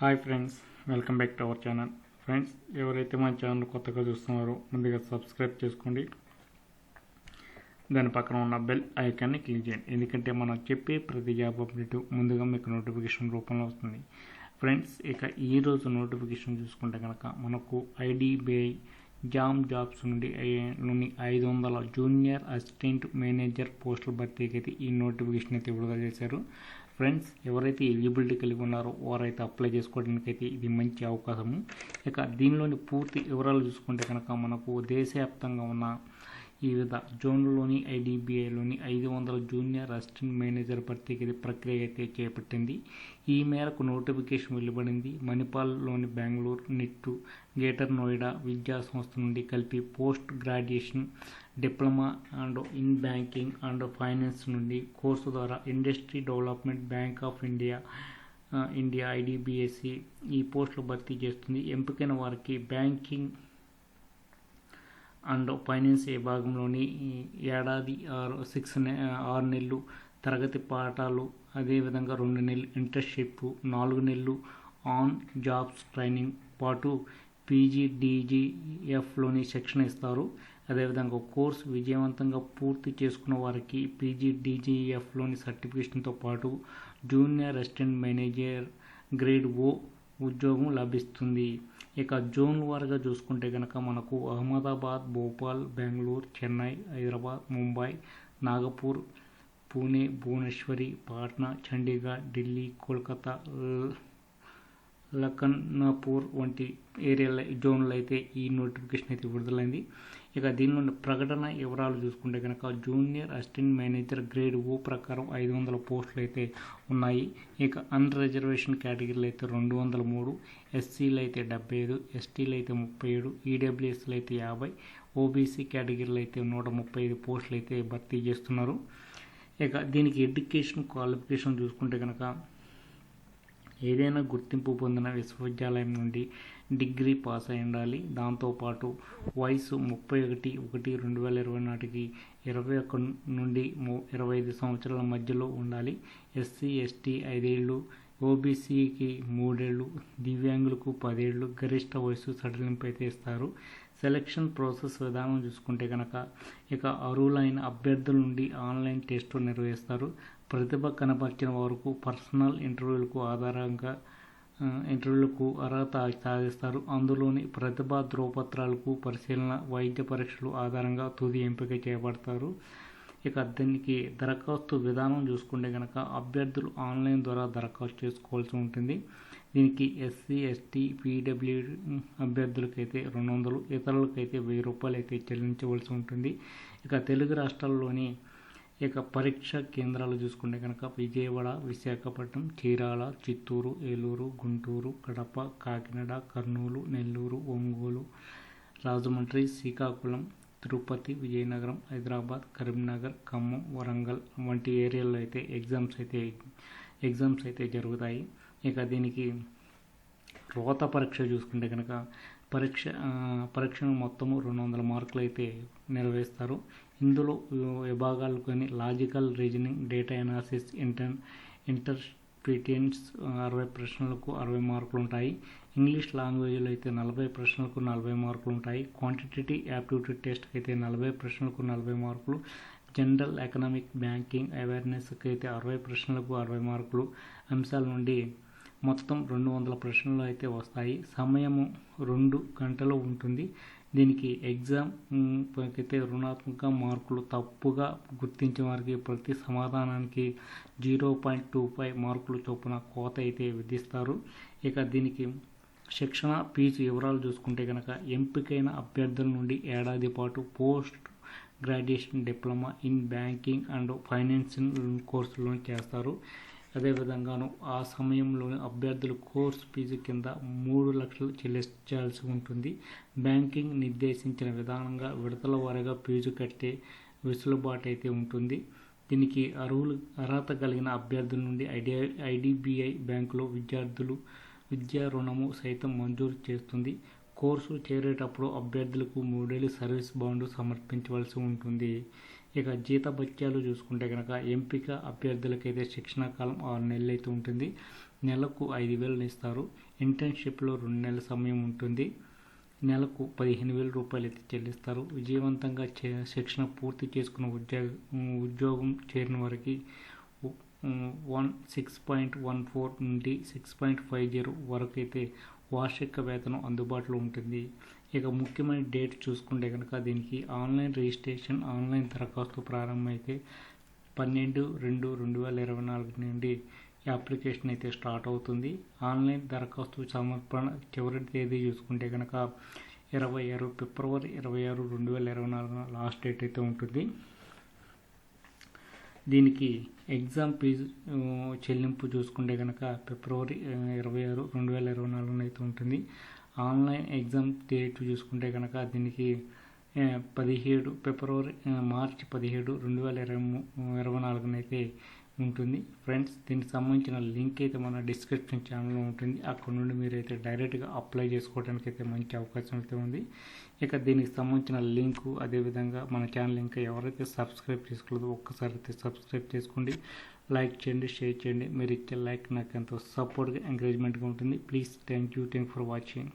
Hi friends welcome back to our channel. Friends ఎవరైతే మన channel కొత్తగా చూస్తున్నారో ముందుగా సబ్స్క్రైబ్ చేసుకోండి. దాని పక్కన ఉన్న బెల్ ఐకాన్ని క్లిక్ చేయండి. ఎందుకంటే మనం చెప్పే ప్రతి జాబ్ అప్డేట్ ముందుగా మీకు నోటిఫికేషన్ రూపంలో వస్తుంది. ఫ్రెండ్స్ ఇక ఈరోజు నోటిఫికేషన్ చూసుకుంటే కనుక మనకు ఐడిబిఐ జామ్ జాబ్స్ నుండి నుండి ఐదు వందల జూనియర్ అసిస్టెంట్ మేనేజర్ పోస్టుల భర్తీకి అయితే ఈ నోటిఫికేషన్ అయితే విడుదల చేశారు. ఫ్రెండ్స్ ఎవరైతే ఎలిజిబిలిటీ కలిగి ఉన్నారో వారైతే అప్లై చేసుకోవడానికి అయితే ఇది మంచి అవకాశము. ఇక దీనిలోని పూర్తి వివరాలు చూసుకుంటే కనుక మనకు దేశవ్యాప్తంగా ఉన్న ఈ వివిధ జోన్లలోని ఐడిబిఐలోని ఐదు వందల జూనియర్ అసిస్టెంట్ మేనేజర్ భర్తీకి ప్రక్రియ అయితే చేపట్టింది. ఈ మేరకు నోటిఫికేషన్ వెలువడింది. మణిపాల్లోని బెంగళూరు నిట్టు గ్రేటర్ నోయిడా విద్యా సంస్థ నుండి కలిపి post graduation diploma and in banking and finance నుండి కోర్సు ద్వారా Industry Development Bank of India India ఐడిబిఎస్సి ఈ పోస్టులు భర్తీ చేస్తుంది. ఎంపికైన వారికి బ్యాంకింగ్ అండ్ ఫైనాన్స్ విభాగంలోని భాగంలోని ఏడాది ఆరు సిక్స్ నె- ఆరు నెలలు తరగతి పాఠాలు అదేవిధంగా రెండు నెలలు ఇంటర్న్షిప్ నాలుగు నెలలు ఆన్ జాబ్స్ ట్రైనింగ్ పాటు పీజీ డీజీఎఫ్లోని శిక్షణ ఇస్తారు. అదేవిధంగా కోర్సు విజయవంతంగా పూర్తి చేసుకున్న వారికి పీజీ డీజీఎఫ్లోని సర్టిఫికేషన్తో పాటు junior assistant manager grade O ఉద్యోగం లభిస్తుంది. ఇక జోన్ వారుగా చూసుకుంటే కనుక మనకు అహ్మదాబాద్ భోపాల్ బెంగళూరు చెన్నై హైదరాబాద్ ముంబై నాగపూర్ పూణే భువనేశ్వరి పాట్నా చండీగఢ్ ఢిల్లీ కోల్కతా లఖన్నాపూర్ వంటి ఏరియాల జోన్లు అయితే ఈ నోటిఫికేషన్ అయితే విడుదలైంది. ఇక దీని నుండి ప్రకటన వివరాలు చూసుకుంటే కనుక junior assistant manager grade O ప్రకారం ఐదు వందల పోస్టులు అయితే ఉన్నాయి. ఇక అన్ రిజర్వేషన్ కేటగిరీలు అయితే రెండు వందల మూడు ఎస్సీలు అయితే డెబ్బై ఐదు ఎస్టీలు అయితే ముప్పై ఏడు ఈడబ్ల్యూఎస్లు అయితే యాభై ఓబీసీ కేటగిరీలు అయితే నూట ముప్పై ఐదు పోస్టులు అయితే భర్తీ చేస్తున్నారు. ఇక దీనికి ఎడ్యుకేషన్ క్వాలిఫికేషన్ చూసుకుంటే కనుక ఏదైనా గుర్తింపు పొందిన విశ్వవిద్యాలయం నుండి డిగ్రీ పాస్ అయి ఉండాలి. దాంతోపాటు వయసు ముప్పై ఒకటి ఒకటి రెండు వేల ఇరవై నాటికి ఇరవై ఒక్క నుండి ఇరవై ఐదు సంవత్సరాల మధ్యలో ఉండాలి. ఎస్సీ ఎస్టీ ఐదేళ్ళు ఓబీసీకి మూడేళ్ళు దివ్యాంగులకు పదేళ్ళు గరిష్ట వయసు సడలింపు అయితే ఇస్తారు. సెలక్షన్ ప్రాసెస్ విధానం చూసుకుంటే కనుక ఇక అర్హులైన అభ్యర్థుల నుండి ఆన్లైన్ టెస్ట్ నిర్వహిస్తారు. ప్రతిభ కనపరిచిన వరకు పర్సనల్ ఇంటర్వ్యూలకు ఆధారంగా ఇంటర్వ్యూలకు అర్హత సాధిస్తారు. అందులోని ప్రతిభా ధ్రువపత్రాలకు పరిశీలన వైద్య పరీక్షలు ఆధారంగా తుది ఎంపిక చేయబడతారు. ఇక దీనికి దరఖాస్తు విధానం చూసుకుంటే కనుక అభ్యర్థులు ఆన్లైన్ ద్వారా దరఖాస్తు చేసుకోవాల్సి ఉంటుంది. దీనికి ఎస్సీ ఎస్టీ పీడబ్ల్యూ అభ్యర్థులకైతే రెండు వందలు ఇతరులకైతే వెయ్యి రూపాయలు అయితే చెల్లించవలసి ఉంటుంది. ఇక తెలుగు రాష్ట్రాల్లోని ఇక పరీక్ష కేంద్రాలు చూసుకుంటే కనుక విజయవాడ విశాఖపట్నం చీరాల చిత్తూరు ఏలూరు గుంటూరు కడప కాకినాడ కర్నూలు నెల్లూరు ఒంగోలు రాజమండ్రి శ్రీకాకుళం తిరుపతి విజయనగరం హైదరాబాద్ కరీంనగర్ ఖమ్మం వరంగల్ వంటి ఏరియాల్లో అయితే ఎగ్జామ్స్ అయితే ఎగ్జామ్స్ అయితే జరుగుతాయి. ఇక దీనికి రోత పరీక్ష చూసుకుంటే కనుక పరీక్ష పరీక్షను మొత్తము రెండు వందల మార్కులు అయితే నిర్వహిస్తారు ఇందులో విభాగాలు కొన్ని logical reasoning data analysis inter interpretance అరవై ప్రశ్నలకు అరవై మార్కులు ఉంటాయి. ఇంగ్లీష్ లాంగ్వేజ్లో అయితే నలభై ప్రశ్నలకు నలభై మార్కులు ఉంటాయి. క్వాంటిటేటివ్ యాప్టిట్యూడ్ టెస్ట్కి అయితే నలభై ప్రశ్నలకు నలభై మార్కులు. జనరల్ ఎకనామిక్ బ్యాంకింగ్ అవేర్నెస్కి అయితే అరవై ప్రశ్నలకు అరవై మార్కులు. అంశాల నుండి మొత్తం రెండు వందల ప్రశ్నలు అయితే వస్తాయి. సమయము రెండు గంటలు ఉంటుంది. దీనికి ఎగ్జామ్ అయితే రుణాత్మక మార్కులు తప్పుగా గుర్తించిన వారికి ప్రతి సమాధానానికి జీరో పాయింట్ టూ ఫైవ్ మార్కులు చొప్పున కోత అయితే విధిస్తారు. ఇక దీనికి శిక్షణ ఫీజు వివరాలు చూసుకుంటే కనుక ఎంపికైన అభ్యర్థుల నుండి ఏడాది పాటు post graduation diploma in banking and financing కోర్సులను చేస్తారు. అదేవిధంగాను ఆ సమయంలో అభ్యర్థులు కోర్సు ఫీజు కింద మూడు లక్షలు చెల్లించాల్సి ఉంటుంది. బ్యాంకింగ్ నిర్దేశించిన విధానంగా విడతల వారీగా ఫీజు కట్టే వెసులుబాటు అయితే ఉంటుంది. దీనికి అర్హులు అర్హత కలిగిన అభ్యర్థుల నుండి ఐడి ఐడిబిఐ బ్యాంకులో విద్యార్థులు విద్యా రుణము సైతం మంజూరు చేస్తుంది. కోర్సు చేరేటప్పుడు అభ్యర్థులకు మూడేళ్ళు సర్వీస్ బాండ్ సమర్పించవలసి ఉంటుంది. ఇక జీతభత్యాలు చూసుకుంటే కనుక ఎంపిక అభ్యర్థులకైతే శిక్షణ కాలం ఆరు నెలలు అయితే ఉంటుంది. నెలకు ఐదు వేలు ఇస్తారు. ఇంటర్న్షిప్లో రెండు నెలల సమయం ఉంటుంది. నెలకు పదిహేను వేల రూపాయలు అయితే చెల్లిస్తారు. విజయవంతంగా చే శిక్షణ పూర్తి చేసుకున్న ఉద్యోగ ఉద్యోగం చేరిన వారికి one six point one four నుండి సిక్స్ పాయింట్ ఫైవ్ జీరో వరకు అయితే వార్షిక వేతనం అందుబాటులో ఉంటుంది. ఇక ముఖ్యమైన డేట్ చూసుకుంటే కనుక దీనికి ఆన్లైన్ రిజిస్ట్రేషన్ ఆన్లైన్ దరఖాస్తు ప్రారంభమైతే పన్నెండు రెండు రెండు వేల ఇరవై నాలుగు నుండి ఈ అప్లికేషన్ అయితే స్టార్ట్ అవుతుంది. ఆన్లైన్ దరఖాస్తు సమర్పణ చివరి తేదీ చూసుకుంటే కనుక ఇరవై ఆరు ఫిబ్రవరి ఇరవై ఆరు రెండు వేల ఇరవై నాలుగు లాస్ట్ డేట్ అయితే ఉంటుంది. దీనికి ఎగ్జామ్ ఫీజు చెల్లింపు చూసుకుంటే కనుక ఫిబ్రవరి ఇరవై ఆరు రెండు వేల ఇరవై నాలుగున అయితే ఉంటుంది. ఆన్లైన్ ఎగ్జామ్ డేట్ చూసుకుంటే కనుక దీనికి పదిహేడు ఫిబ్రవరి మార్చి పదిహేడు రెండు వేల ఇరవై ఇరవై నాలుగున అయితే ఉంటుంది. ఫ్రెండ్స్ దీనికి సంబంధించిన లింక్ అయితే మన డిస్క్రిప్షన్ ఛానల్లో ఉంటుంది. అక్కడ నుండి మీరు అయితే డైరెక్ట్గా అప్లై చేసుకోవడానికి అయితే మంచి అవకాశం అయితే ఉంది. ఇక దీనికి సంబంధించిన లింకు అదేవిధంగా మన ఛానల్ ఇంకా ఎవరైతే సబ్స్క్రైబ్ చేసుకోలేదో ఒక్కసారి అయితే సబ్స్క్రైబ్ చేసుకోండి. లైక్ చేయండి షేర్ చేయండి. మీరు ఇచ్చే లైక్ నాకు ఎంతో సపోర్ట్గా ఎంకరేజ్మెంట్గా ఉంటుంది. Please thank you thank for watching.